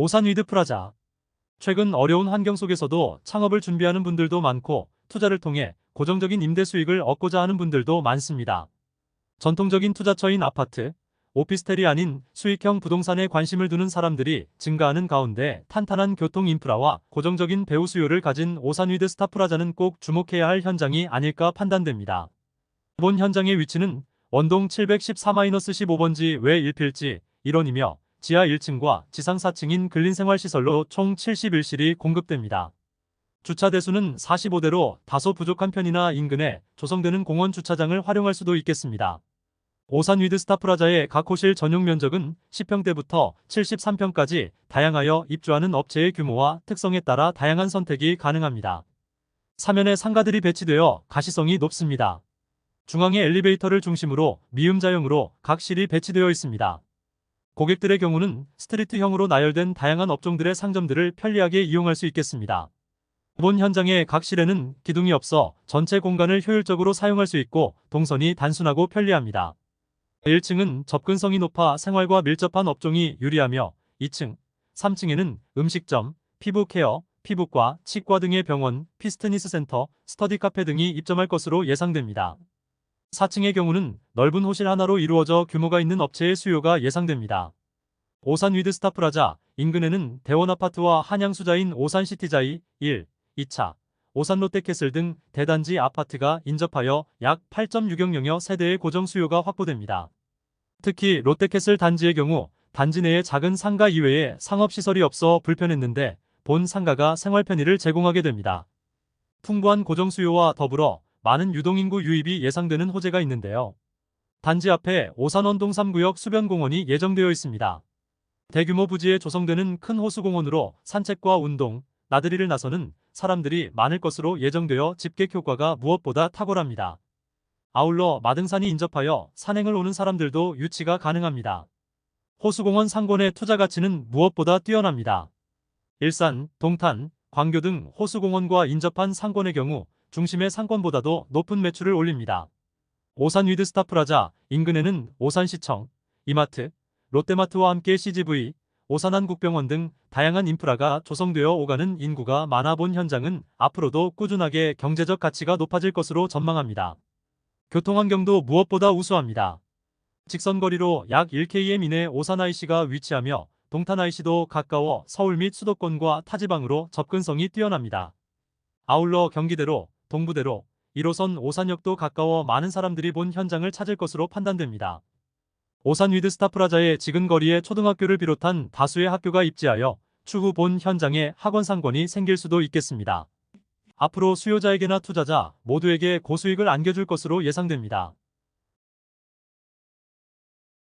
오산 위드 프라자. 최근 어려운 환경 속에서도 창업을 준비하는 분들도 많고 투자를 통해 고정적인 임대 수익을 얻고자 하는 분들도 많습니다. 전통적인 투자처인 아파트, 오피스텔이 아닌 수익형 부동산에 관심을 두는 사람들이 증가하는 가운데 탄탄한 교통 인프라와 고정적인 배우 수요를 가진 오산 위드 스타프라자는 꼭 주목해야 할 현장이 아닐까 판단됩니다. 본 현장의 위치는 원동 714-15번지 외 1필지 1원이며 지하 1층과 지상 4층인 근린생활시설로 총 71실이 공급됩니다. 주차 대수는 45대로 다소 부족한 편이나 인근에 조성되는 공원 주차장을 활용할 수도 있겠습니다. 오산 위드 스타프라자의 각 호실 전용 면적은 10평대부터 73평까지 다양하여 입주하는 업체의 규모와 특성에 따라 다양한 선택이 가능합니다. 사면에 상가들이 배치되어 가시성이 높습니다. 중앙에 엘리베이터를 중심으로 미음자형으로 각 실이 배치되어 있습니다. 고객들의 경우는 스트리트형으로 나열된 다양한 업종들의 상점들을 편리하게 이용할 수 있겠습니다. 본 현장의 각 실에는 기둥이 없어 전체 공간을 효율적으로 사용할 수 있고 동선이 단순하고 편리합니다. 1층은 접근성이 높아 생활과 밀접한 업종이 유리하며 2층, 3층에는 음식점, 피부 케어, 피부과, 치과 등의 병원, 피스트니스 센터, 스터디 카페 등이 입점할 것으로 예상됩니다. 4층의 경우는 넓은 호실 하나로 이루어져 규모가 있는 업체의 수요가 예상됩니다. 오산 위드스타 프라자 인근에는 대원 아파트와 한양수자인 오산시티자이 1, 2차, 오산 롯데캐슬 등 대단지 아파트가 인접하여 약 8.6억여 세대의 고정 수요가 확보됩니다. 특히 롯데캐슬 단지의 경우 단지 내에 작은 상가 이외에 상업시설이 없어 불편했는데 본 상가가 생활 편의를 제공하게 됩니다. 풍부한 고정 수요와 더불어 많은 유동인구 유입이 예상되는 호재가 있는데요. 단지 앞에 오산원동 3구역 수변공원이 예정되어 있습니다. 대규모 부지에 조성되는 큰 호수공원으로 산책과 운동, 나들이를 나서는 사람들이 많을 것으로 예정되어 집객 효과가 무엇보다 탁월합니다. 아울러 마등산이 인접하여 산행을 오는 사람들도 유치가 가능합니다. 호수공원 상권의 투자 가치는 무엇보다 뛰어납니다. 일산, 동탄, 광교 등 호수공원과 인접한 상권의 경우 중심의 상권보다도 높은 매출을 올립니다. 오산 위드스타 프라자 인근에는 오산시청, 이마트, 롯데마트와 함께 CGV, 오산한국병원 등 다양한 인프라가 조성되어 오가는 인구가 많아 본 현장은 앞으로도 꾸준하게 경제적 가치가 높아질 것으로 전망합니다. 교통환경도 무엇보다 우수합니다. 직선거리로 약 1km 이내 오산 IC가 위치하며 동탄 IC도 가까워 서울 및 수도권과 타지방으로 접근성이 뛰어납니다. 아울러 경기대로, 동부대로, 1호선 오산역도 가까워 많은 사람들이 본 현장을 찾을 것으로 판단됩니다. 오산 위드 스타 프라자의 지근 거리에 초등학교를 비롯한 다수의 학교가 입지하여 추후 본 현장에 학원 상권이 생길 수도 있겠습니다. 앞으로 수요자에게나 투자자 모두에게 고수익을 안겨줄 것으로 예상됩니다.